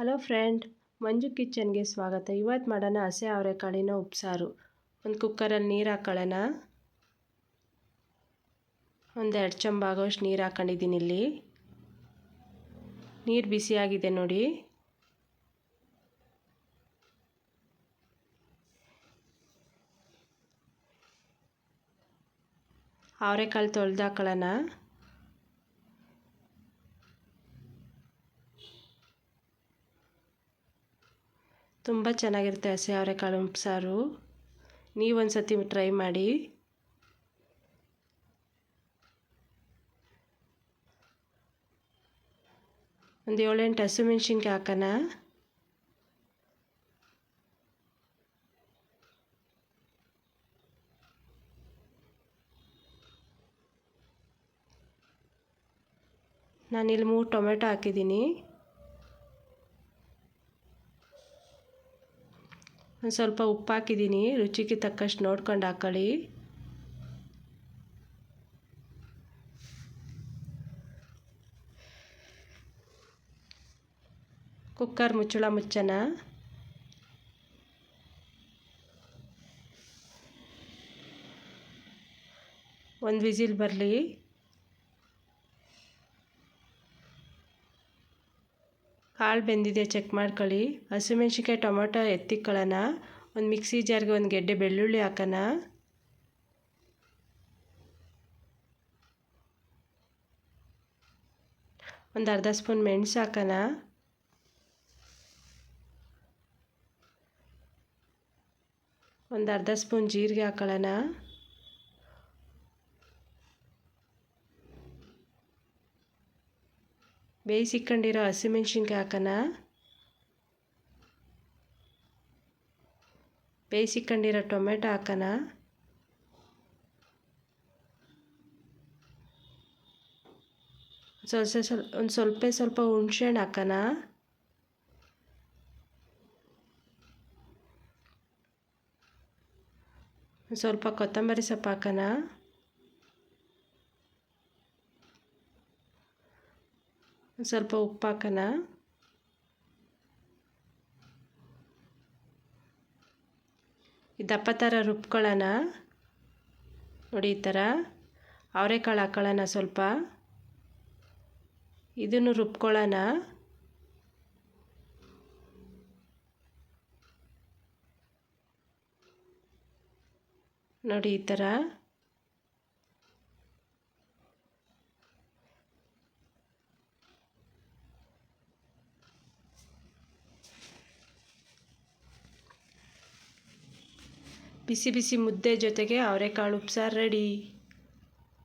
Hello friend, ಮಂಜು ಕಿಚನ್ಗೆ ಸ್ವಾಗತ. ಇವತ್ತು ಮಾಡೋಣ ಹಸೆ ಅವರೆಕಾಳಿನ ಉಪ್ಸಾರು. ಒಂದು ಕುಕ್ಕರಲ್ಲಿ ನೀರು ಹಾಕೊಳ್ಳೋಣ. ಒಂದು ಎರಡು ಚಂಬ ಆಗೋಷ್ಟು ನೀರು ಹಾಕೊಂಡಿದ್ದೀನಿ ಇಲ್ಲಿ. ನೀರು ಬಿಸಿಯಾಗಿದೆ ನೋಡಿ. ಅವರೆಕಾಳು ತೊಳೆದು ಹಾಕೊಳ್ಳೋಣ. ತುಂಬ ಚೆನ್ನಾಗಿರುತ್ತೆ ಹಸಿ ಅವರೆಕಾಳು ಉಪ್ಸಾರು ನೀವೊಂದು ಸತಿ ಟ್ರೈ ಮಾಡಿ. ಒಂದು ಏಳೆಂಟು ಹಸಿಮೆಣ್ಸಿನ್ಕಾಯಿ ಹಾಕೋಣ. ನಾನಿಲ್ಲಿ ಮೂರು ಟೊಮೆಟೊ ಹಾಕಿದ್ದೀನಿ. ಒಂದು ಸ್ವಲ್ಪ ಉಪ್ಪು ಹಾಕಿದ್ದೀನಿ ರುಚಿಗೆ ತಕ್ಕಷ್ಟು ನೋಡ್ಕೊಂಡು ಹಾಕೊಳ್ಳಿ. ಕುಕ್ಕರ್ ಮುಚ್ಚಳ ಮುಚ್ಚನ. ಒಂದು ವಿಸಿಲ್ ಬರಲಿ. ಕಾಳು ಬೆಂದಿದೆ, ಚೆಕ್ ಮಾಡ್ಕೊಳ್ಳಿ. ಹಸಿಮೆಣ್ಸಿನ್ಕಾಯಿ, ಟೊಮೊಟೊ ಎತ್ತಿಕ್ಕೊಳ್ಳೋಣ ಒಂದು ಮಿಕ್ಸಿ ಜಾರ್ಗೆ ಒಂದು ಗೆಡ್ಡೆ ಬೆಳ್ಳುಳ್ಳಿ ಹಾಕೋಣ. ಒಂದು ಅರ್ಧ ಸ್ಪೂನ್ ಮೆಣಸು ಹಾಕೋಣ. ಒಂದು ಅರ್ಧ ಸ್ಪೂನ್ ಜೀರಿಗೆ ಹಾಕೊಳ್ಳೋಣ. ಬೇಯಿಸಿಕೊಂಡಿರೋ ಹಸಿಮೆಣ್ಸಿನ್ಕಾಯಿ ಹಾಕೋಣ ಬೇಯಿಸಿಕೊಂಡಿರೋ ಟೊಮೆಟೊ ಹಾಕೋಣ ಸ್ವಲ್ಪ ಸ್ವಲ್ಪ ಒಂದು ಸ್ವಲ್ಪ ಸ್ವಲ್ಪ ಹುಣ್ಸೆಹಣ್ಣು ಹಾಕೋಣ ಸ್ವಲ್ಪ ಕೊತ್ತಂಬರಿ ಸೊಪ್ಪು ಹಾಕೋಣ ಸ್ವಲ್ಪ ಉಪ್ಪು ಹಾಕೋಣ ದಪ್ಪ ಥರ ರುಬ್ಕೊಳ್ಳೋಣ. ನೋಡಿ ಈ ಥರ ಅವರೆಕಾಳು ಹಾಕೊಳ್ಳೋಣ ಸ್ವಲ್ಪ. ಇದನ್ನು ರುಬ್ಕೊಳ್ಳೋಣ. ನೋಡಿ ಈ ಥರ ಬಿಸಿ ಬಿಸಿ ಮುದ್ದೆ ಜೊತೆಗೆ ಅವರೆಕಾಳು ಉಪ್ಸಾರು ರೆಡಿ.